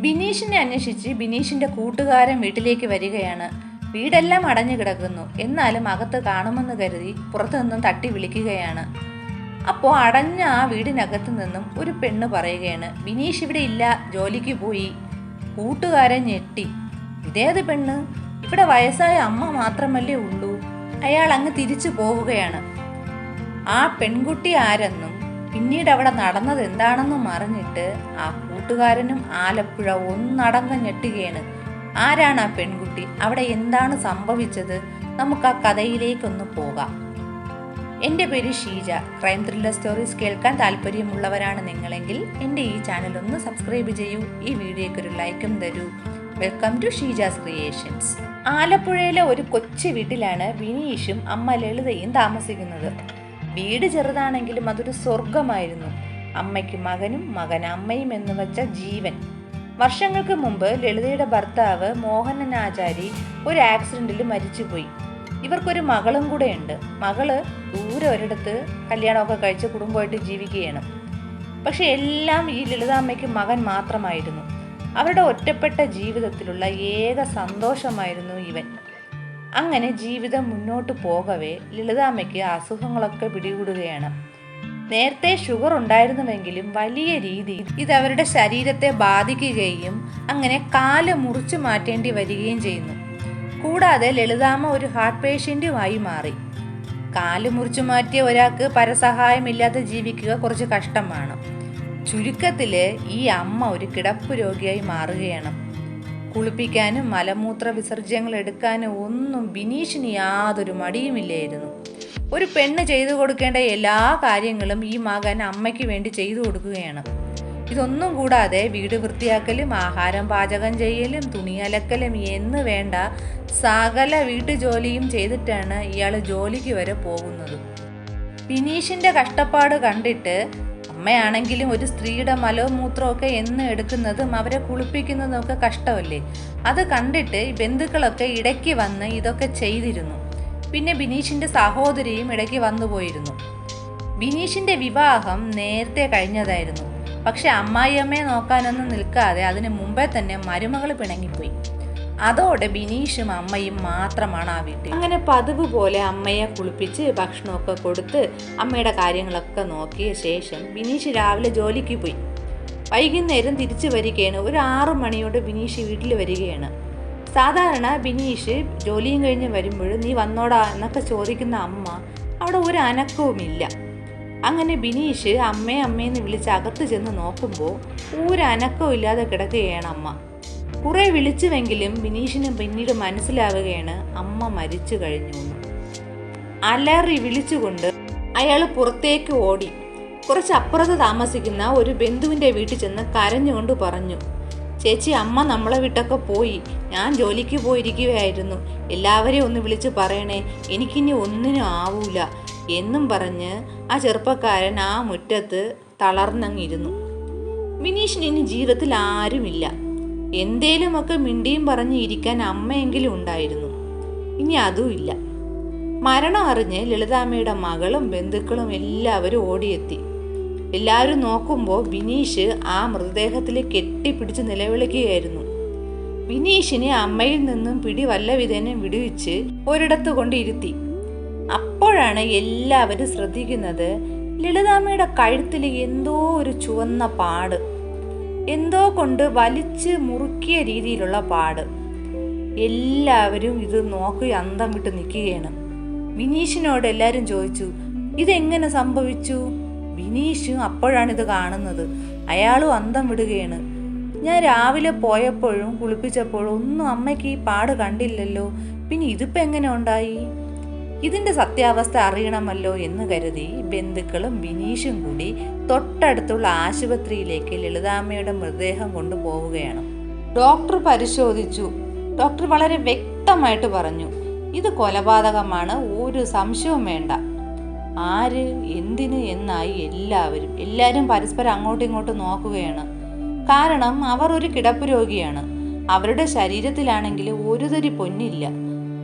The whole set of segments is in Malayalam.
ബിനീഷിനെ അന്വേഷിച്ച് ബിനീഷിന്റെ കൂട്ടുകാരൻ വീട്ടിലേക്ക് വരികയാണ്. വീടെല്ലാം അടഞ്ഞു കിടക്കുന്നു. എന്നാലും അകത്ത് കാണുമെന്ന് കരുതി പുറത്തു നിന്നും തട്ടി വിളിക്കുകയാണ്. അപ്പോൾ അടഞ്ഞ ആ വീടിനകത്ത് നിന്നും ഒരു പെണ്ണ് പറയുകയാണ് ബിനീഷ് ഇവിടെ ഇല്ല ജോലിക്ക് പോയി. കൂട്ടുകാരൻ ഞെട്ടി. ഇതേത് പെണ്ണ്? ഇവിടെ വയസ്സായ അമ്മ മാത്രമല്ലേ ഉള്ളൂ. അയാൾ അങ്ങ് തിരിച്ചു പോവുകയാണ്. ആ പെൺകുട്ടി ആരെന്നും പിന്നീട് അവിടെ നടന്നത് എന്താണെന്നും അറിഞ്ഞിട്ട് ആ കൂട്ടുകാരനും ആലപ്പുഴ ഒന്നടങ്കം ഞെട്ടുകയാണ്. ആരാണ് ആ പെൺകുട്ടി? അവിടെ എന്താണ് സംഭവിച്ചത്? നമുക്ക് ആ കഥയിലേക്കൊന്ന് പോകാം. എന്റെ പേര് ഷീജ. ക്രൈം ത്രില്ലർ സ്റ്റോറീസ് കേൾക്കാൻ താല്പര്യമുള്ളവരാണ് നിങ്ങളെങ്കിൽ എന്റെ ഈ ചാനൽ ഒന്ന് സബ്സ്ക്രൈബ് ചെയ്യൂ. ഈ വീഡിയോയ്ക്ക് ഒരു ലൈക്കും തരൂ. Welcome to Sheeja's creations. ആലപ്പുഴയിലെ ഒരു കൊച്ചു വീട്ടിലാണ് വിനീഷും അമ്മ ലളിതയും താമസിക്കുന്നത്. വീട് ചെറുതാണെങ്കിലും അതൊരു സ്വർഗമായിരുന്നു അമ്മയ്ക്ക് മകനും മകൻ അമ്മയും എന്ന് വെച്ച ജീവൻ. വർഷങ്ങൾക്ക് മുമ്പ് ലളിതയുടെ ഭർത്താവ് മോഹനൻ ആചാരി ഒരു ആക്സിഡന്റിൽ മരിച്ചുപോയി. ഇവർക്കൊരു മകളും കൂടെ ഉണ്ട് മകൾ ദൂരെ ഒരിടത്ത് കല്യാണമൊക്കെ കഴിച്ച് കുടുംബമായിട്ട് ജീവിക്കുകയാണ്. പക്ഷെ എല്ലാം ഈ ലളിതാമ്മയ്ക്ക് മകൻ മാത്രമായിരുന്നു. അവരുടെ ഒറ്റപ്പെട്ട ജീവിതത്തിലുള്ള ഏക സന്തോഷമായിരുന്നു ഇവൻ. അങ്ങനെ ജീവിതം മുന്നോട്ട് പോകവേ ലളിതാമ്മയ്ക്ക് അസുഖങ്ങളൊക്കെ പിടികൂടുകയാണ്. നേരത്തെ ഷുഗർ ഉണ്ടായിരുന്നുവെങ്കിലും വലിയ രീതിയിൽ ഇത് അവരുടെ ശരീരത്തെ ബാധിക്കുകയും അങ്ങനെ കാൽ മുറിച്ചു മാറ്റേണ്ടി വരികയും ചെയ്യുന്നു. കൂടാതെ ലളിതാമ്മ ഒരു ഹാർട്ട് പേഷ്യന്റുമായി മാറി. കാൽ മുറിച്ചു മാറ്റിയ ഒരാൾക്ക് പരസഹായമില്ലാതെ ജീവിക്കുക കുറച്ച് കഷ്ടമാണ്. ചുരുക്കത്തിൽ ഈ അമ്മ ഒരു കിടപ്പ് രോഗിയായി മാറുകയാണ്. കുളിപ്പിക്കാനും മലമൂത്ര വിസർജ്യങ്ങൾ എടുക്കാനും ഒന്നും ബിനീഷിന് യാതൊരു മടിയുമില്ലായിരുന്നു. ഒരു പെണ്ണ് ചെയ്തു കൊടുക്കേണ്ട എല്ലാ കാര്യങ്ങളും ഈ മകൻ അമ്മയ്ക്ക് വേണ്ടി ചെയ്തു കൊടുക്കുകയാണ്. ഇതൊന്നും കൂടാതെ വീട് വൃത്തിയാക്കലും ആഹാരം പാചകം ചെയ്യലും തുണി അലക്കലും എന്ന് വേണ്ട സകല വീട്ടുജോലിയും ചെയ്തിട്ടാണ് ഇയാൾ ജോലിക്ക് വരെ പോകുന്നത്. ബിനീഷിന്റെ കഷ്ടപ്പാട് കണ്ടിട്ട് അമ്മയാണെങ്കിലും ഒരു സ്ത്രീയുടെ മലവും മൂത്രമൊക്കെ എന്ന് എടുക്കുന്നതും അവരെ കുളിപ്പിക്കുന്നതും ഒക്കെ കഷ്ടമല്ലേ? അത് കണ്ടിട്ട് ബന്ധുക്കളൊക്കെ ഇടയ്ക്ക് വന്ന് ഇതൊക്കെ ചെയ്തിരുന്നു. പിന്നെ ബിനീഷിന്റെ സഹോദരിയും ഇടയ്ക്ക് വന്നു പോയിരുന്നു. ബിനീഷിന്റെ വിവാഹം നേരത്തെ കഴിഞ്ഞതായിരുന്നു. പക്ഷെ അമ്മായിയമ്മയെ നോക്കാനൊന്നും നിൽക്കാതെ അതിന് മുമ്പേ തന്നെ മരുമകൾ പിണങ്ങിപ്പോയി. അതോടെ ബിനീഷും അമ്മയും മാത്രമാണ് ആ വീട്ടിൽ. അങ്ങനെ പതിവ് പോലെ അമ്മയെ കുളിപ്പിച്ച് ഭക്ഷണമൊക്കെ കൊടുത്ത് അമ്മയുടെ കാര്യങ്ങളൊക്കെ നോക്കിയ ശേഷം ബിനീഷ് രാവിലെ ജോലിക്ക് പോയി. വൈകുന്നേരം തിരിച്ചു വരികയാണ്. ഒരു ആറു മണിയോടെ ബിനീഷ് വീട്ടിൽ വരികയാണ്. സാധാരണ ബിനീഷ് ജോലിയും കഴിഞ്ഞ് വരുമ്പോൾ നീ വന്നോടാ എന്നൊക്കെ ചോദിക്കുന്ന അമ്മ അവിടെ ഒരു അനക്കവുമില്ല. അങ്ങനെ ബിനീഷ് അമ്മേ അമ്മയെന്ന് വിളിച്ച് അകത്ത് ചെന്ന് നോക്കുമ്പോൾ ഒരു അനക്കവും ഇല്ലാതെ കിടക്കുകയാണ് അമ്മ. കുറെ വിളിച്ചുവെങ്കിലും വിനീഷിന് പിന്നീട് മനസ്സിലാവുകയാണ് അമ്മ മരിച്ചു കഴിഞ്ഞു. അലറി വിളിച്ചുകൊണ്ട് അയാൾ പുറത്തേക്ക് ഓടി. കുറച്ച് അപ്പുറത്ത് താമസിക്കുന്ന ഒരു ബന്ധുവിന്റെ വീട്ടിൽ ചെന്ന് കരഞ്ഞുകൊണ്ട് പറഞ്ഞു ചേച്ചി അമ്മ നമ്മളെ വിട്ടൊക്കെ പോയി. ഞാൻ ജോലിക്ക് പോയിരിക്കുകയായിരുന്നു. എല്ലാവരെയും ഒന്ന് വിളിച്ച് പറയണേ. എനിക്കിനി ഒന്നിനും ആവൂല. എന്നും പറഞ്ഞ് ആ ചെറുപ്പക്കാരൻ ആ മുറ്റത്ത് തളർന്നങ്ങിരുന്നു. വിനീഷിന് ഇനി ജീവിതത്തിൽ ആരുമില്ല. എന്തേലുമൊക്കെ മിണ്ടിയും പറഞ്ഞു ഇരിക്കാൻ അമ്മയെങ്കിലും ഉണ്ടായിരുന്നു. ഇനി അതുമില്ല മരണം അറിഞ്ഞ് ലളിതാമ്മയുടെ മകളും ബന്ധുക്കളും എല്ലാവരും ഓടിയെത്തി. എല്ലാവരും നോക്കുമ്പോൾ ബിനീഷ് ആ മൃതദേഹത്തിൽ കെട്ടിപ്പിടിച്ച് നിലവിളിക്കുകയായിരുന്നു. ബിനീഷിനെ അമ്മയിൽ നിന്നും പിടി വല്ല വിധേനം വിടുവിച്ച് ഒരിടത്ത് കൊണ്ടിരുത്തി അപ്പോഴാണ് എല്ലാവരും ശ്രദ്ധിക്കുന്നത് ലളിതാമ്മയുടെ കഴുത്തിൽ എന്തോ ഒരു ചുവന്ന പാട്. എന്തോ കൊണ്ട് വലിച്ച് മുറുക്കിയ രീതിയിലുള്ള പാട്. എല്ലാവരും ഇത് നോക്കി അന്തം വിട്ട് നിൽക്കുകയാണ്. വിനീഷിനോട് എല്ലാവരും ചോദിച്ചു ഇതെങ്ങനെ സംഭവിച്ചു? വിനീഷും അപ്പോഴാണ് ഇത് കാണുന്നത്. അയാളും അന്തം വിടുകയാണ്. ഞാൻ രാവിലെ പോയപ്പോഴും കുളിപ്പിച്ചപ്പോഴും ഒന്നും അമ്മയ്ക്ക് ഈ പാട് കണ്ടില്ലല്ലോ. പിന്നെ ഇതിപ്പോൾ എങ്ങനെ ഉണ്ടായി? ഇതിന്റെ സത്യാവസ്ഥ അറിയണമല്ലോ എന്ന് കരുതി ബന്ധുക്കളും ബിനീഷും കൂടി തൊട്ടടുത്തുള്ള ആശുപത്രിയിലേക്ക് ലളിതാമ്മയുടെ മൃതദേഹം കൊണ്ടുപോവുകയാണ്. ഡോക്ടർ പരിശോധിച്ചു. ഡോക്ടർ വളരെ വ്യക്തമായിട്ട് പറഞ്ഞു. ഇത് കൊലപാതകമാണ് ഒരു സംശയവും വേണ്ട. ആര് എന്തിന് എന്നായി എല്ലാവരും എല്ലാവരും പരസ്പരം അങ്ങോട്ടും ഇങ്ങോട്ടും നോക്കുകയാണ്. കാരണം അവർ ഒരു കിടപ്പ് രോഗിയാണ്. അവരുടെ ശരീരത്തിലാണെങ്കിൽ ഒരു തരി പൊന്നില്ല.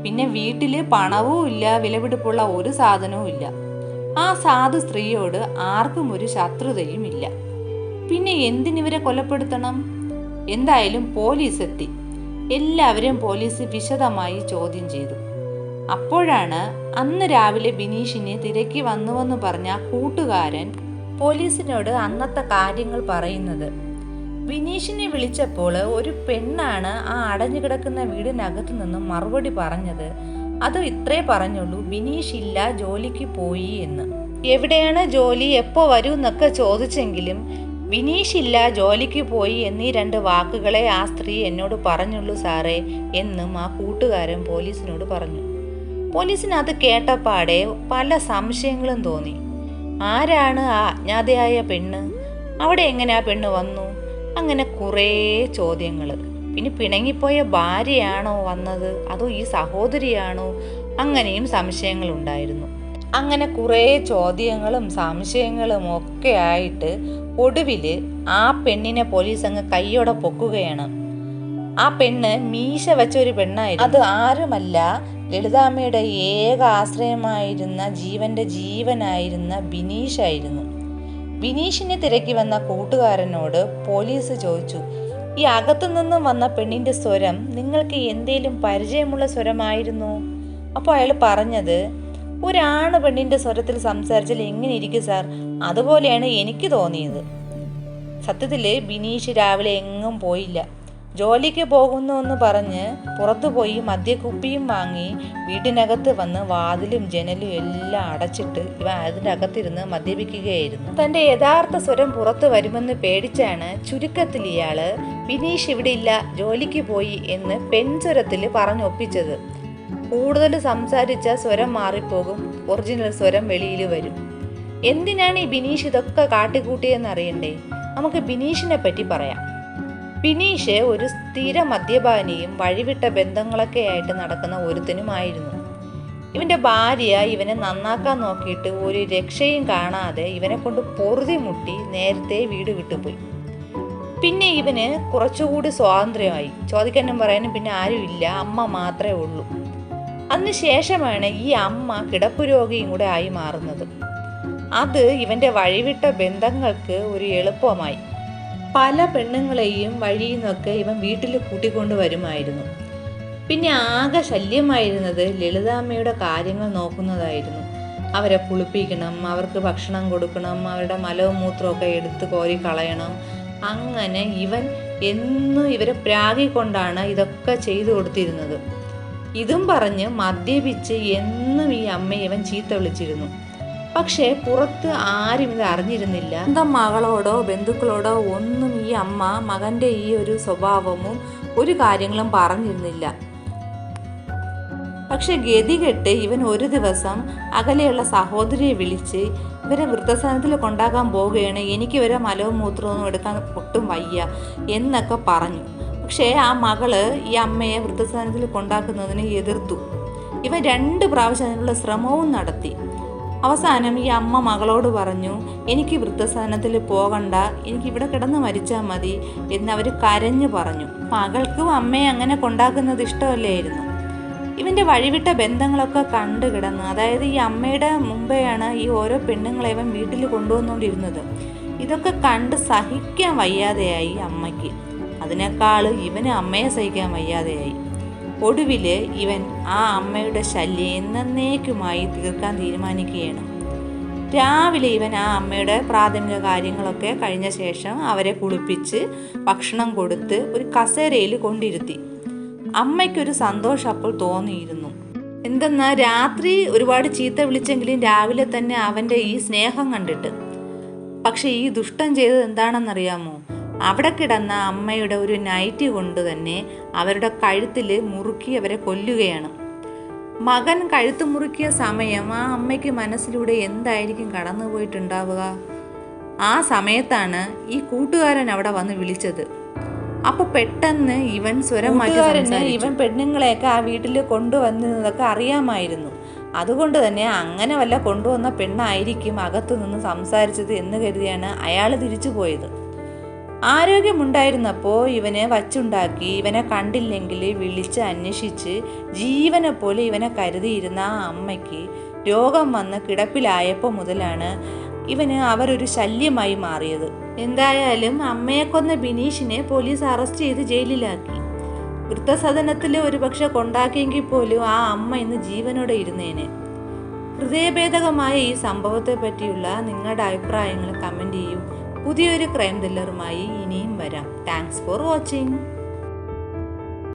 പിന്നെ വീട്ടിൽ പണവും ഇല്ല വിലപിടിപ്പുള്ള ഒരു സാധനവും ഇല്ല. ആ സാധു സ്ത്രീയോട് ആർക്കും ഒരു ശത്രുതയും ഇല്ല. പിന്നെ എന്തിനിവരെ കൊലപ്പെടുത്തണം? എന്തായാലും പോലീസ് എത്തി. എല്ലാവരെയും പോലീസ് വിശദമായി ചോദ്യം ചെയ്തു. അപ്പോഴാണ് അന്ന് രാവിലെ ബിനീഷിനെ തിരക്കി വന്നുവെന്ന് പറഞ്ഞ കൂട്ടുകാരൻ പോലീസിനോട് അന്നത്തെ കാര്യങ്ങൾ പറയുന്നത് ബിനീഷിനെ വിളിച്ചപ്പോൾ ഒരു പെണ്ണാണ് ആ അടഞ്ഞു കിടക്കുന്ന വീടിനകത്തു നിന്നും മറുപടി പറഞ്ഞത്. അത് ഇത്രേ പറഞ്ഞുള്ളൂ വിനീഷ് ഇല്ല ജോലിക്ക് പോയി എന്ന്. എവിടെയാണ് ജോലി? എപ്പോ വരൂ എന്നൊക്കെ ചോദിച്ചെങ്കിലും വിനീഷ് ഇല്ല ജോലിക്ക് പോയി എന്നീ രണ്ട് വാക്കുകളെ ആ സ്ത്രീ എന്നോട് പറഞ്ഞുള്ളൂ സാറേ എന്നും ആ കൂട്ടുകാരൻ പോലീസിനോട് പറഞ്ഞു. പോലീസിന് അത് കേട്ടപ്പാടെ പല സംശയങ്ങളും തോന്നി. ആരാണ് ആ അജ്ഞാതയായ പെണ്ണ്? അവിടെ എങ്ങനെ ആ പെണ്ണ് വന്നു? അങ്ങനെ കുറേ ചോദ്യങ്ങൾ പിന്നെ പിണങ്ങിപ്പോയ ഭാര്യയാണോ വന്നത്? അതോ ഈ സഹോദരിയാണോ? അങ്ങനെയും സംശയങ്ങളുണ്ടായിരുന്നു. അങ്ങനെ കുറേ ചോദ്യങ്ങളും സംശയങ്ങളും ഒക്കെ ആയിട്ട് ഒടുവിൽ ആ പെണ്ണിനെ പോലീസ് അങ്ങ് കൈയോടെ പൊക്കുകയാണ്. ആ പെണ്ണ് മീശ വെച്ച ഒരു പെണ്ണായിരുന്നു. അത് ആരുമല്ല ലളിതാമ്മയുടെ ഏക ആശ്രയമായിരുന്ന ജീവന്റെ ജീവനായിരുന്ന ബിനീഷായിരുന്നു. ബിനീഷിനെ തിരക്കി വന്ന കൂട്ടുകാരനോട് പോലീസ് ചോദിച്ചു ഈ അകത്തു നിന്നും വന്ന പെണ്ണിന്റെ സ്വരം നിങ്ങൾക്ക് എന്തേലും പരിചയമുള്ള സ്വരമായിരുന്നു? അപ്പോൾ അയാൾ പറഞ്ഞത് ഒരാണ് പെണ്ണിന്റെ സ്വരത്തിൽ സംസാരിച്ചാൽ എങ്ങനെ ഇരിക്കും സാർ? അതുപോലെയാണ് എനിക്ക് തോന്നിയത്. സത്യത്തിൽ ബിനീഷ് രാവിലെ എങ്ങും പോയില്ല. ജോലിക്ക് പോകുന്നു എന്ന് പറഞ്ഞ് പുറത്തുപോയി മദ്യക്കുപ്പിയും വാങ്ങി വീടിനകത്ത് വന്ന് വാതിലും ജനലും എല്ലാം അടച്ചിട്ട് ഇവ അതിന്റെ അകത്തിരുന്ന് മദ്യപിക്കുകയായിരുന്നു. തന്റെ യഥാർത്ഥ സ്വരം പുറത്തു വരുമെന്ന് പേടിച്ചാണ് ചുരുക്കത്തിൽ ബിനീഷ് ഇവിടെ ഇല്ല ജോലിക്ക് പോയി എന്ന് പെൺസ്വരത്തിൽ പറഞ്ഞൊപ്പിച്ചത്. കൂടുതൽ സംസാരിച്ച സ്വരം മാറിപ്പോകും ഒറിജിനൽ സ്വരം വെളിയിൽ വരും. എന്തിനാണ് ഈ ബിനീഷ് ഇതൊക്കെ കാട്ടിക്കൂട്ടിയെന്ന് അറിയണ്ടേ? നമുക്ക് ബിനീഷിനെ പറ്റി പറയാം. ബിനീഷ് ഒരു സ്ഥിര മദ്യപാനിയും വഴിവിട്ട ബന്ധങ്ങളൊക്കെ ആയിട്ട് നടക്കുന്ന ഒരുത്തനുമായിരുന്നു. ഇവന്റെ ഭാര്യ ഇവനെ നന്നാക്കാൻ നോക്കിയിട്ട് ഒരു രക്ഷയും കാണാതെ ഇവനെ കൊണ്ട് പൊറുതി മുട്ടി നേരത്തെ വീട് വിട്ടുപോയി. പിന്നെ ഇവന് കുറച്ചുകൂടി സ്വാതന്ത്ര്യമായി. ചോദിക്കാനും പറയാനും പിന്നെ ആരുമില്ല അമ്മ മാത്രമേ ഉള്ളൂ. അതിനുശേഷമാണ് ഈ അമ്മ കിടപ്പു രോഗിയും കൂടെ ആയി മാറുന്നത്. അത് ഇവന്റെ വഴിവിട്ട ബന്ധങ്ങൾക്ക് ഒരു എളുപ്പമായി. പല പെണ്ണുങ്ങളെയും വഴിയിൽ നിന്നൊക്കെ ഇവൻ വീട്ടിൽ കൂട്ടിക്കൊണ്ട് വരുമായിരുന്നു. പിന്നെ ആകെ ശല്യമായിരുന്നത് ലളിതാമ്മയുടെ കാര്യങ്ങൾ നോക്കുന്നതായിരുന്നു. അവരെ കുളിപ്പിക്കണം അവർക്ക് ഭക്ഷണം കൊടുക്കണം അവരുടെ മലവും മൂത്രമൊക്കെ എടുത്ത് കോരി കളയണം. അങ്ങനെ ഇവൻ എന്നും ഇവരെ പ്രാഗിക്കൊണ്ടാണ് ഇതൊക്കെ ചെയ്തു കൊടുത്തിരുന്നത്. ഇതും പറഞ്ഞ് മദ്യപിച്ച് എന്നും ഈ അമ്മയെ ഇവൻ ചീത്ത വിളിച്ചിരുന്നു. പക്ഷേ പുറത്ത് ആരും ഇത് അറിഞ്ഞിരുന്നില്ല. സ്വന്തം മകളോടോ ബന്ധുക്കളോടോ ഒന്നും ഈ അമ്മ മകന്റെ ഈ ഒരു സ്വഭാവമോ ഒരു കാര്യങ്ങളും പറഞ്ഞിരുന്നില്ല. പക്ഷെ ഗതികെട്ട് ഇവൻ ഒരു ദിവസം അകലെയുള്ള സഹോദരിയെ വിളിച്ച് ഇവരെ വൃദ്ധസ്ഥാനത്തിൽ കൊണ്ടാക്കാൻ പോവുകയാണ്. എനിക്ക് ഇവരെ മലവും മൂത്രമൊന്നും എടുക്കാൻ ഒട്ടും വയ്യ എന്നൊക്കെ പറഞ്ഞു. പക്ഷേ ആ മകൾ ഈ അമ്മയെ വൃദ്ധസ്ഥാനത്തിൽ കൊണ്ടാക്കുന്നതിനെ എതിർത്തു. ഇവൻ രണ്ട് പ്രാവശ്യം അതിനുള്ള ശ്രമവും നടത്തി. അവസാനം ഈ അമ്മ മകളോട് പറഞ്ഞു എനിക്ക് വൃദ്ധസദനത്തിൽ പോകണ്ട എനിക്ക് ഇവിടെ കിടന്ന് മരിച്ചാൽ മതി എന്ന് അവർ കരഞ്ഞു പറഞ്ഞു. മകൾക്കും അമ്മയെ അങ്ങനെ കൊണ്ടാക്കുന്നത് ഇഷ്ടമല്ലായിരുന്നു. ഇവന്റെ വഴിവിട്ട ബന്ധങ്ങളൊക്കെ കണ്ടു കിടന്ന്. അതായത് ഈ അമ്മയുടെ മുമ്പെയാണ് ഈ ഓരോ പെണ്ണുങ്ങളെ ഇവൻ വീട്ടിൽ കൊണ്ടുവന്നുകൊണ്ടിരുന്നത്. ഇതൊക്കെ കണ്ട് സഹിക്കാൻ വയ്യാതെയായി അമ്മയ്ക്ക്. അതിനേക്കാൾ ഇവന് അമ്മയെ സഹിക്കാൻ വയ്യാതെയായി. ഒടുവിൽ ഇവൻ ആ അമ്മയുടെ ശല്യം എന്നേക്കുമായി തീർക്കാൻ തീരുമാനിക്കുകയാണ്. രാവിലെ ഇവൻ ആ അമ്മയുടെ പ്രാഥമിക കാര്യങ്ങളൊക്കെ കഴിഞ്ഞ ശേഷം അവരെ കുളിപ്പിച്ച് ഭക്ഷണം കൊടുത്ത് ഒരു കസേരയിൽ കൊണ്ടിരുത്തി. അമ്മയ്ക്കൊരു സന്തോഷം അപ്പോൾ തോന്നിയിരുന്നു. എന്തെന്നാൽ രാത്രി ഒരുപാട് ചീത്ത വിളിച്ചെങ്കിലും രാവിലെ തന്നെ അവന്റെ ഈ സ്നേഹം കണ്ടിട്ട്. പക്ഷേ ഈ ദുഷ്ടം ചെയ്തത് എന്താണെന്നറിയാമോ? അവിടെ കിടന്ന അമ്മയുടെ ഒരു നൈറ്റി കൊണ്ട് തന്നെ അവരുടെ കഴുത്തിൽ മുറുക്കി അവരെ കൊല്ലുകയാണ്. മകൻ കഴുത്ത് മുറുക്കിയ സമയം ആ അമ്മയ്ക്ക് മനസ്സിലൂടെ എന്തായിരിക്കും കടന്നുപോയിട്ടുണ്ടാവുക ആ സമയത്താണ് ഈ കൂട്ടുകാരൻ അവിടെ വന്ന് വിളിച്ചത്. അപ്പൊ പെട്ടെന്ന് ഇവൻ സ്വരം മാറ്റി ഇവൻ പെണ്ണുങ്ങളെയൊക്കെ ആ വീട്ടിൽ കൊണ്ടുവന്നതൊക്കെ അറിയാമായിരുന്നു. അതുകൊണ്ട് തന്നെ അങ്ങനെ വല്ല കൊണ്ടുവന്ന പെണ്ണായിരിക്കും അകത്തു നിന്ന് സംസാരിച്ചത് എന്ന് കരുതിയാണ് അയാൾ തിരിച്ചു പോയത്. ആരോഗ്യമുണ്ടായിരുന്നപ്പോൾ ഇവനെ വച്ചുണ്ടാക്കി ഇവനെ കണ്ടില്ലെങ്കിൽ വിളിച്ച് അന്വേഷിച്ച് ജീവനെ പോലെ ഇവനെ കരുതിയിരുന്ന ആ അമ്മയ്ക്ക് രോഗം വന്ന് കിടപ്പിലായപ്പോൾ മുതലാണ് ഇവന് അവരൊരു ശല്യമായി മാറിയത്. എന്തായാലും അമ്മയെ കൊന്ന ബിനീഷിനെ പോലീസ് അറസ്റ്റ് ചെയ്ത് ജയിലിലാക്കി. വൃദ്ധസദനത്തിൽ ഒരുപക്ഷെ കൊണ്ടാക്കിയെങ്കിൽ പോലും ആ അമ്മ ഇന്ന് ജീവനോടെ ഇരുന്നേനെ. ഹൃദയഭേദകമായ ഈ സംഭവത്തെ പറ്റിയുള്ള നിങ്ങളുടെ അഭിപ്രായങ്ങൾ കമന്റ് ചെയ്യൂ. പുതിയൊരു ക്രൈം ത്രില്ലറുമായി ഇനിയും വരാം. Thanks for watching